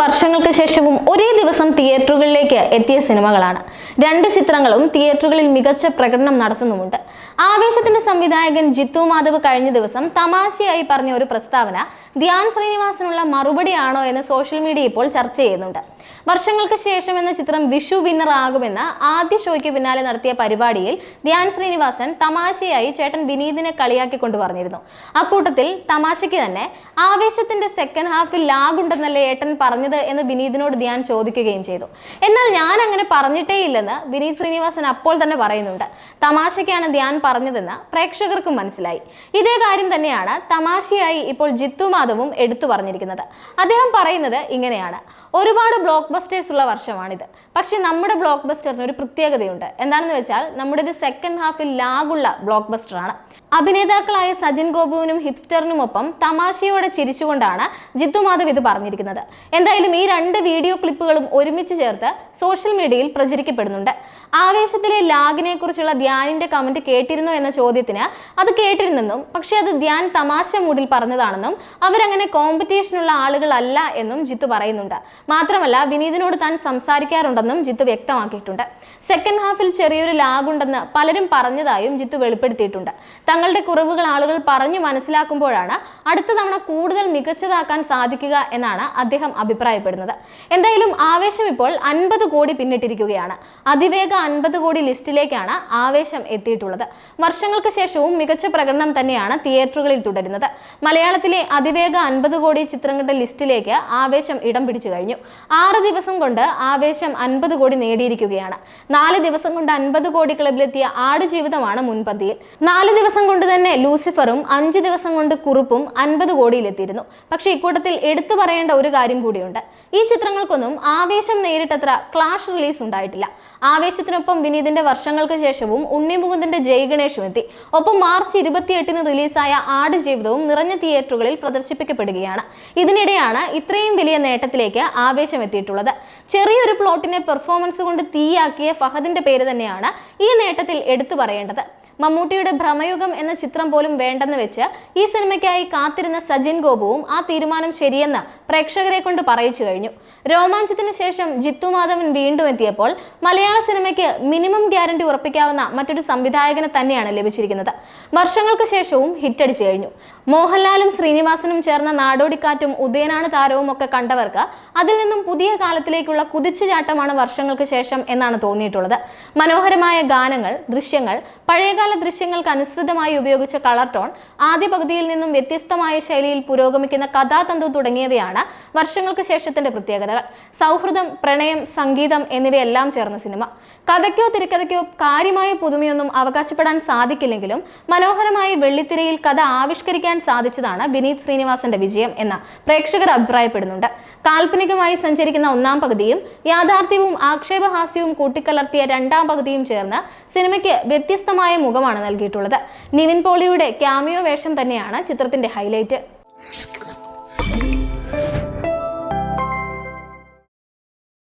വർഷങ്ങൾക്ക് ശേഷവും ഒരേ ദിവസം തിയേറ്ററുകളിലേക്ക് എത്തിയ സിനിമകളാണ്. രണ്ട് ചിത്രങ്ങളും തിയേറ്ററുകളിൽ മികച്ച പ്രകടനം നടത്തുന്നുമുണ്ട്. ആവേശത്തിന്റെ സംവിധായകൻ ജിത്തു മാധവ് കഴിഞ്ഞ ദിവസം തമാശയായി പറഞ്ഞ ഒരു പ്രസ്താവന ധ്യാൻ ശ്രീനിവാസനുള്ള മറുപടിയാണോ എന്ന് സോഷ്യൽ മീഡിയ ഇപ്പോൾ ചർച്ച ചെയ്യുന്നുണ്ട്. വർഷങ്ങൾക്ക് ശേഷം എന്ന ചിത്രം വിഷു വിന്നർ ആകുമെന്ന് ആദ്യ ഷോയ്ക്ക് പിന്നാലെ നടത്തിയ പരിപാടിയിൽ ധ്യാൻ ശ്രീനിവാസൻ തമാശയായി ചേട്ടൻ വിനീതിനെ കളിയാക്കിക്കൊണ്ട് പറഞ്ഞിരുന്നു. അക്കൂട്ടത്തിൽ തമാശയ്ക്ക് തന്നെ ആവേശത്തിന്റെ സെക്കൻഡ് ഹാഫിൽ ലാഗുണ്ടെന്നല്ലേ ഏട്ടൻ പറഞ്ഞത് എന്ന് വിനീതിനോട് ധ്യാൻ ചോദിക്കുകയും ചെയ്തു. എന്നാൽ ഞാൻ അങ്ങനെ പറഞ്ഞിട്ടേ ഇല്ലെന്ന് വിനീത് ശ്രീനിവാസൻ അപ്പോൾ തന്നെ പറയുന്നുണ്ട്. തമാശയ്ക്കാണ് ധ്യാൻ പറഞ്ഞതെന്ന് പ്രേക്ഷകർക്കും മനസ്സിലായി. ഇതേ കാര്യം തന്നെയാണ് തമാശയായി ഇപ്പോൾ ജിത്തു എടുത്തു പറഞ്ഞിരിക്കുന്നത്. അദ്ദേഹം പറയുന്നത് ഇങ്ങനെയാണ്. ഒരുപാട് ബ്ലോക്ക് ബസ്റ്റേഴ്സ് ഉള്ള വർഷമാണിത്. പക്ഷേ നമ്മുടെ ബ്ലോക്ക് ബസ്റ്ററിന് ഒരു പ്രത്യേകതയുണ്ട്. എന്താണെന്ന് വെച്ചാൽ നമ്മുടെ ഇത് സെക്കൻഡ് ഹാഫിൽ ലാഗുള്ള ബ്ലോക്ക് ബസ്റ്റർ ആണ് അഭിനേതാക്കളായ സജിൻ ഗോപുവിനും ഹിപ്സ്റ്ററിനുമൊപ്പം തമാശയോടെ ചിരിച്ചുകൊണ്ടാണ് ജിത്തു മാധവ് ഇത് പറഞ്ഞിരിക്കുന്നത്. എന്തായാലും ഈ രണ്ട് വീഡിയോ ക്ലിപ്പുകളും ഒരുമിച്ച് ചേർത്ത് സോഷ്യൽ മീഡിയയിൽ പ്രചരിക്കപ്പെടുന്നുണ്ട്. ആവേശത്തിലെ ലാഗിനെ കുറിച്ചുള്ള ധ്യാനിന്റെ കമന്റ് കേട്ടിരുന്നോ എന്ന ചോദ്യത്തിന് അത് കേട്ടിരുന്നെന്നും പക്ഷെ അത് ധ്യാൻ തമാശ മൂഡിൽ പറഞ്ഞതാണെന്നും അവരങ്ങനെ കോമ്പറ്റീഷനുള്ള ആളുകളല്ല എന്നും ജിത്തു പറയുന്നുണ്ട്. മാത്രമല്ല വിനീതിനോട് താൻ സംസാരിക്കാറുണ്ടെന്നും ജിത്തു വ്യക്തമാക്കിയിട്ടുണ്ട്. സെക്കൻഡ് ഹാഫിൽ ചെറിയൊരു ലാഗുണ്ടെന്ന് പലരും പറഞ്ഞതായും ജിത്തു വെളിപ്പെടുത്തിയിട്ടുണ്ട്. തങ്ങളുടെ കുറവുകൾ ആളുകൾ പറഞ്ഞു മനസ്സിലാക്കുമ്പോഴാണ് അടുത്ത തവണ കൂടുതൽ മികച്ചതാക്കാൻ സാധിക്കുക എന്നാണ് അദ്ദേഹം അഭിപ്രായപ്പെടുന്നത്. എന്തായാലും ആവേശം ഇപ്പോൾ അൻപത് കോടി പിന്നിട്ടിരിക്കുകയാണ്. അതിവേഗ അൻപത് കോടി ലിസ്റ്റിലേക്കാണ് ആവേശം എത്തിയിട്ടുള്ളത്. വർഷങ്ങൾക്ക് ശേഷവും മികച്ച പ്രകടനം തന്നെയാണ് തിയേറ്ററുകളിൽ തുടരുന്നത്. മലയാളത്തിലെ അതിവേഗ അൻപത് കോടി ചിത്രങ്ങളുടെ ലിസ്റ്റിലേക്ക് ആവേശം ഇടം പിടിച്ചു കഴിഞ്ഞു. ആറ് ദിവസം കൊണ്ട് ആവേശം അൻപത് കോടി നേടിയിരിക്കുകയാണ്. നാല് ദിവസം കൊണ്ട് അൻപത് കോടി ക്ലബിലെത്തിയ ആടുജീവിതമാണ് മുൻപന്തിയിൽ. നാല് ദിവസം കൊണ്ട് തന്നെ ലൂസിഫറും അഞ്ച് ദിവസം കൊണ്ട് കുറുപ്പും അൻപത് കോടിയിലെത്തിയിരുന്നു. പക്ഷേ ഇക്കൂട്ടത്തിൽ എടുത്തു പറയേണ്ട ഒരു കാര്യം കൂടിയുണ്ട്. ഈ ചിത്രങ്ങൾക്കൊന്നും ആവേശം നേരിട്ടത്ര ക്ലാഷ് റിലീസ് ഉണ്ടായിട്ടില്ല. ആവേശത്തിനൊപ്പം വിനീതിന്റെ വർഷങ്ങൾക്ക് ശേഷവും ഉണ്ണിമുകുന്ദന്റെ ജയഗണേഷും എത്തി. ഒപ്പം മാർച്ച് ഇരുപത്തിയെട്ടിന് റിലീസായ ആട് ജീവിതവും നിറഞ്ഞ തിയേറ്ററുകളിൽ പ്രദർശിപ്പിക്കപ്പെടുകയാണ്. ഇതിനിടെയാണ് ഇത്രയും വലിയ നേട്ടത്തിലേക്ക് ആവേശം എത്തിയിട്ടുള്ളത്. ചെറിയൊരു പ്ലോട്ടിനെ പെർഫോമൻസ് കൊണ്ട് തീയാക്കിയ ഫഹദിന്റെ പേര് തന്നെയാണ് ഈ നേട്ടത്തിൽ എടുത്തു പറയേണ്ടത്. മമ്മൂട്ടിയുടെ ഭ്രമയുഗം എന്ന ചിത്രം പോലും വേണ്ടെന്ന് വെച്ച് ഈ സിനിമയ്ക്കായി കാത്തിരുന്ന സജിൻ ഗോപുവും ആ തീരുമാനം ശരിയെന്ന് പ്രേക്ഷകരെ കൊണ്ട് പറയിച്ചു കഴിഞ്ഞു. രോമാഞ്ചത്തിന് ശേഷം ജിത്തു മാധവൻ വീണ്ടും എത്തിയപ്പോൾ മലയാള സിനിമയ്ക്ക് മിനിമം ഗ്യാരണ്ടി ഉറപ്പിക്കാവുന്ന മറ്റൊരു സംവിധായകനെ തന്നെയാണ് ലഭിച്ചിരിക്കുന്നത്. വർഷങ്ങൾക്ക് ശേഷവും ഹിറ്റടിച്ചു കഴിഞ്ഞു. മോഹൻലാലും ശ്രീനിവാസനും ചേർന്ന നാടോടിക്കാറ്റും ഉദയനാണ് താരവും ഒക്കെ കണ്ടവർക്ക് അതിൽ നിന്നും പുതിയ കാലത്തിലേക്കുള്ള കുതിച്ചുചാട്ടമാണ് വർഷങ്ങൾക്ക് ശേഷം എന്നാണ് തോന്നിയിട്ടുള്ളത്. മനോഹരമായ ഗാനങ്ങൾ ദൃശ്യങ്ങൾ പഴയകാല ദൃശ്യങ്ങൾക്ക് അനുസൃതമായി ഉപയോഗിച്ച കളർ ടോൺ ആദ്യ പകുതിയിൽ നിന്നും വ്യത്യസ്തമായ ശൈലിയിൽ പുരോഗമിക്കുന്ന കഥാതന്തു തുടങ്ങിയവയാണ് വർഷങ്ങൾക്ക് ശേഷത്തിന്റെ പ്രത്യേകതകൾ. സൗഹൃദം പ്രണയം സംഗീതം എന്നിവയെല്ലാം ചേർന്ന സിനിമ. കഥയ്ക്കോ തിരക്കഥയ്ക്കോ കാര്യമായ പുതുമയൊന്നും അവകാശപ്പെടാൻ സാധിക്കില്ലെങ്കിലും മനോഹരമായി വെള്ളിത്തിരയിൽ കഥ ആവിഷ്കരിക്കാൻ സാധിച്ചതാണ് വിനീത് ശ്രീനിവാസന്റെ വിജയം എന്ന് പ്രേക്ഷകർ അഭിപ്രായപ്പെടുന്നുണ്ട്. കാൽപ്പനികമായി സഞ്ചരിക്കുന്ന ഒന്നാം പകുതിയും യാഥാർത്ഥ്യവും ആക്ഷേപഹാസ്യവും കൂട്ടിക്കലർത്തിയ രണ്ടാം പകുതിയും ചേർന്ന് സിനിമയ്ക്ക് വ്യത്യസ്തമായ മുഖമാണ് നൽകിയിട്ടുള്ളത്. നിവിൻ പോളിയുടെ ക്യാമിയോ വേഷം തന്നെയാണ് ചിത്രത്തിന്റെ ഹൈലൈറ്റ്.